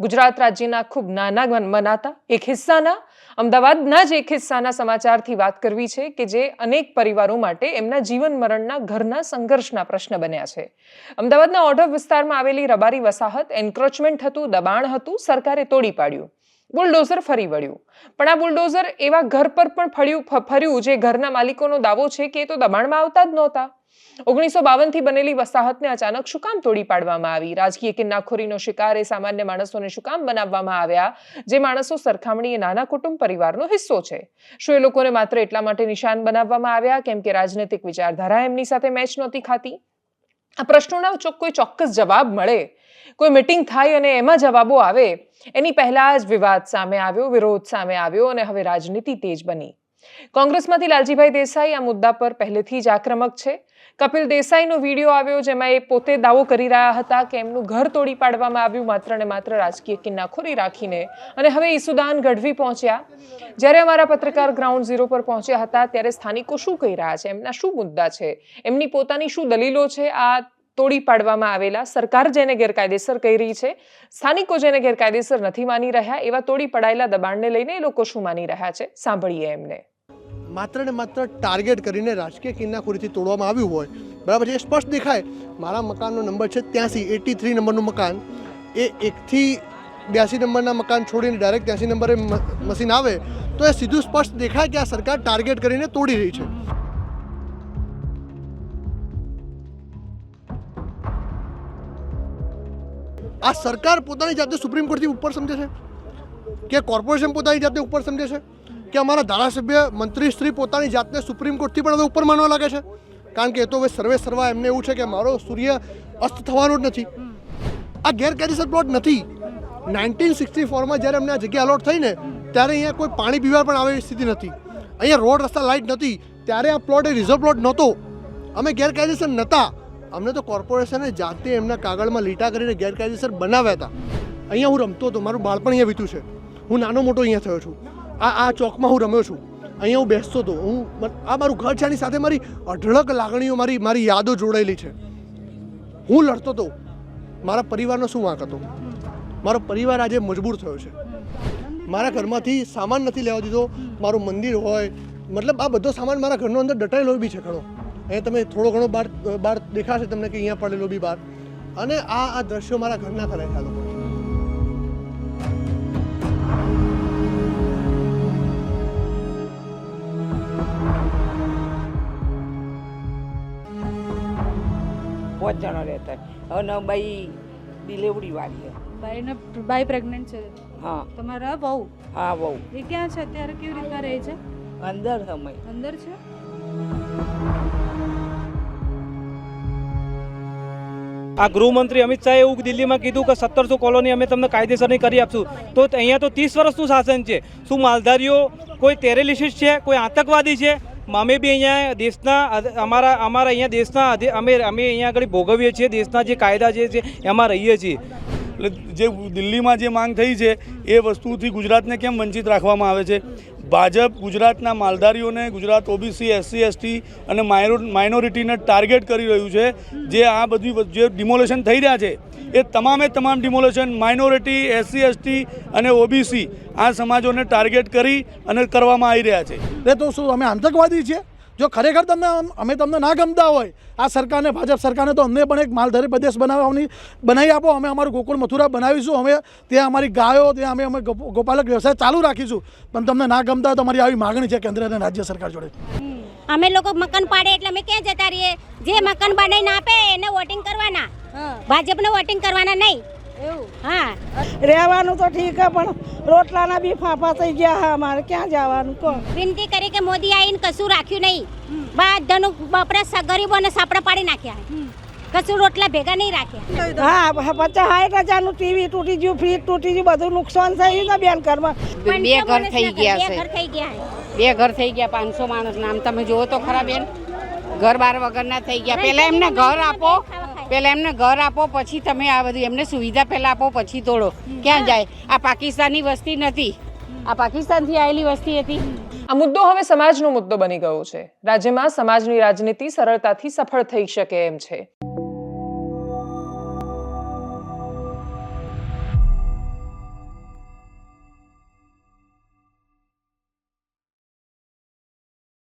ગુજરાત રાજ્યના ખૂબ નાના મન- મનાતા એક હિસ્સાના, અમદાવાદના જ એક હિસ્સાના સમાચારથી વાત કરવી છે કે જે અનેક પરિવારો માટે એમના જીવન મરણના ઘરના સંઘર્ષના પ્રશ્ન બન્યા છે. અમદાવાદના ઓઢવ વિસ્તારમાં આવેલી રબારી વસાહત એન્ક્રોચમેન્ટ હતું, દબાણ હતું, સરકારે તોડી પાડ્યું. બુલડોઝર ફરી વળ્યું. પણ આ બુલડોઝર એવા ઘર પર પણ ફળ્યું ફર્યું, જે ઘરના માલિકોનો દાવો છે કે એ તો દબાણમાં આવતા જ નહોતા. ઓગણીસો બાવનથી બનેલી વસાહતને અચાનક શું કામ તોડી પાડવામાં આવી? રાજકીય કિન્નાખોરીનો શિકાર એ સામાન્ય માણસોને શું કામ બનાવવામાં આવ્યા? જે માણસો સરખામણીએ નાના કુટુંબ પરિવારનો હિસ્સો છે. શું એ લોકોને માત્ર એટલા માટે નિશાન બનાવવામાં આવ્યા? કેમ કે રાજનૈતિક વિચારધારા એમની સાથે મેચ નહોતી ખાતી? આ પ્રશ્નોના કોઈ ચોક્કસ જવાબ મળે? કોઈ મિટિંગ થાય અને એમાં જવાબો આવે? એની પહેલા જ વિવાદ સામે આવ્યો, વિરોધ સામે આવ્યો અને હવે રાજનીતિ તેજ બની. કોંગ્રેસમાંથી લાલજીભાઈ દેસાઈ આ મુદ્દા પર પહેલેથી જ આક્રમક છે. કપિલ દેસાઈનો વીડિયો આવ્યો જેમાં એ પોતે દાવો કરી રહ્યા હતા કે એમનું ઘર તોડી પાડવામાં આવ્યું માત્ર ને માત્ર રાજકીય કિન્નાખોરી રાખીને. અને હવે ઈસુદાન ગઢવી પહોંચ્યા. જ્યારે અમારા પત્રકાર ગ્રાઉન્ડ ઝીરો પર પહોંચ્યા હતા ત્યારે સ્થાનિકો શું કહી રહ્યા છે? એમના શું મુદ્દા છે? એમની પોતાની શું દલીલો છે? આ તોડી પાડવામાં આવેલા સરકાર જેને ગેરકાયદેસર કહી રહી છે. સ્થાનિકો જેને ગેરકાયદેસર નથી માની રહ્યા એવા તોડી પડાયેલા દબાણને લઈને એ લોકો શું માની રહ્યા છે? સાંભળીએ એમને. માત્ર ને માત્ર ટાર્ગેટ કરીને રાજકીય કિન્નાખોરીથી તોડવામાં આવ્યું હોય. બરાબર છે? એ સ્પષ્ટ દેખાય. મારા મકાનનો નંબર છે ત્યાંસી, એટી થ્રી નંબરનું મકાન. એ એકથી બ્યાસી નંબરના મકાન છોડીને ડાયરેક્ટ ત્યાંસી નંબરે મશીન આવે, તો એ સીધું સ્પષ્ટ દેખાય કે આ સરકાર ટાર્ગેટ કરીને તોડી રહી છે. આ સરકાર પોતાની જાતે સુપ્રીમ કોર્ટથી ઉપર સમજે છે? કે કોર્પોરેશન પોતાની જાતે ઉપર સમજે છે? કે અમારા ધારાસભ્ય મંત્રીશ્રી પોતાની જાતને સુપ્રીમ કોર્ટથી પણ હવે ઉપર માનવા લાગે છે. કારણ કે એ તો હવે સર્વે સર્વા એમને એવું છે કે મારો સૂર્ય અસ્ત થવાનો જ નથી. આ ગેરકાયદેસર પ્લોટ નથી. નાઇન્ટીન સિક્સટી ફોરમાં જ્યારે અમને આ જગ્યા અલોટ થઈ ને ત્યારે અહીંયા કોઈ પાણી પીવા પણ આવે એવી સ્થિતિ નથી. અહીંયા રોડ રસ્તા લાઇટ નથી. ત્યારે આ પ્લોટ એ રિઝર્વ પ્લોટ નહોતો. અમે ગેરકાયદેસર નહોતા અમને તો કોર્પોરેશને જાતે એમના કાગળમાં લીટા કરીને ગેરકાયદેસર બનાવ્યા હતા. અહીંયા હું રમતો હતો. મારું બાળપણ અહીંયા વીત્યું છે. હું નાનો મોટો અહીંયા થયો છું. આ આ ચોકમાં હું રમ્યો છું. અહીંયા હું બેસતો હતો હું આ મારું ઘર છે એની સાથે મારી અઢળક લાગણીઓ, મારી મારી યાદો જોડાયેલી છે. હું લડતો હતો મારા પરિવારનો શું વાંક હતો? મારો પરિવાર આજે મજબૂર થયો છે. મારા ઘરમાંથી સામાન નથી લેવા દીધો. મારું મંદિર હોય, મતલબ આ બધો સામાન મારા ઘરનો અંદર ડટાયેલો બી છે ઘણો. અહીંયા તમે થોડો ઘણો બહાર બહાર દેખાશે તમને કે અહીંયા પડેલો બી બહાર અને આ આ દ્રશ્યો મારા ઘરના ખરા ખ્યાલ લોકો પાંચ જણા રહેતા અને બાઈ ડિલેવરી વાળી છે. બાઈને બાઈ પ્રેગ્નન્ટ છે. હા. તમારા વહુ? હા વહુ. એ ક્યાં છે? અત્યારે કેવી રીતના રહે છે? અંદર સમય. અંદર છે? આ ગૃહમંત્રી અમિત શાહે એવું દિલ્હીમાં કીધું કે સત્તરસો કોલોની અમે તમને કાયદેસરની કરી આપશું. તો અહીંયા તો ત્રીસ વર્ષનું શાસન છે. શું માલધારીઓ કોઈ ટેરેલિસ્ટ છે? કોઈ આતંકવાદી છે? અમે બી અહીંયા દેશના અમારા અમારા અહીંયા દેશના અમે અમે અહીંયા આગળ ભોગવીએ છીએ, દેશના જે કાયદા જે છે એમાં રહીએ છીએ. એટલે જે દિલ્હીમાં જે માંગ થઈ છે, એ વસ્તુથી ગુજરાતને કેમ વંચિત રાખવામાં આવે છે? ભાજપ ગુજરાતના માલધારીઓને ગુજરાત ઓબીસી, એસસી, એસટી અને માઇનોરિટીને ટાર્ગેટ કરી રહ્યું છે, જે આ બધી જે ડિમોલેશન થઈ રહ્યા છે, એ તમામે તમામ ડિમોલેશન, માઇનોરિટી, એસસી, એસટી અને ઓબીસી આ સમાજોને ટાર્ગેટ કરી અને કરવામાં આવી રહ્યા છે. એ તો શું અમે આતંકવાદી છીએ? જો ખરેખર તમને અમે તમને ના ગમતા હોય આ સરકારને ભાજપ સરકારને તો અમને પણ એક માલધારી પ્રદેશ બનાવવાની બનાવી આપો. અમે અમારું ગોકુળ મથુરા બનાવીશું. અમે ત્યાં અમારી ગાયો ત્યાં અમે અમે ગોપાલક વ્યવસાય ચાલુ રાખીશું. પણ તમને ના ગમતા હોય તો અમારી આવી માગણી છે કેન્દ્ર અને રાજ્ય સરકાર જોડે. અમે લોકો મકાન પાડે એટલે અમે ક્યાં જતા રહીએ? જે મકાન બનાવીને આપે એને વોટિંગ કરવાના. ભાજપને વોટિંગ કરવાના નહીં. હા. રહેવાનું તો ઠીક હે પણ રોટલાના બી ફાફા થઈ ગયા હા અમારે. ક્યાં જવાનું કહો વિનંતી કરી કે મોદી આવીને કશું રાખ્યું નહીં. બધાનું બપરે ગરીબોને સાપડા પાડી નાખ્યા કશું રોટલા ભેગા નહીં રાખ્યા. હા પચાસ સાઠ હજારનું ટીવી તૂટી ગયું ફ્રીજ તૂટી ગયું બધું નુકસાન થયું ને બેન ઘરમાં. બે ઘર થઈ ગયા બે છે. ઘર થઈ ગયા બે ઘર થઈ ગયા પાંચસો માણસ. નામ તમે જુઓ તો ખરા બેન. ઘર બાર વગરના થઈ ગયા. પેલા એમને ઘર આપો. પહેલા એમને ઘર આપો, પછી તમે આ બધું એમને સુવિધા પહેલા આપો, પછી તોડો. ક્યાં જાય? આ પાકિસ્તાની વસ્તી નથી. આ પાકિસ્તાનથી આવેલી વસ્તી હતી. આ મુદ્દો હવે સમાજનો મુદ્દો બની ગયો છે. રાજ્યમાં સમાજની રાજનીતિ સરળતાથી સફળ થઈ શકે એમ છે.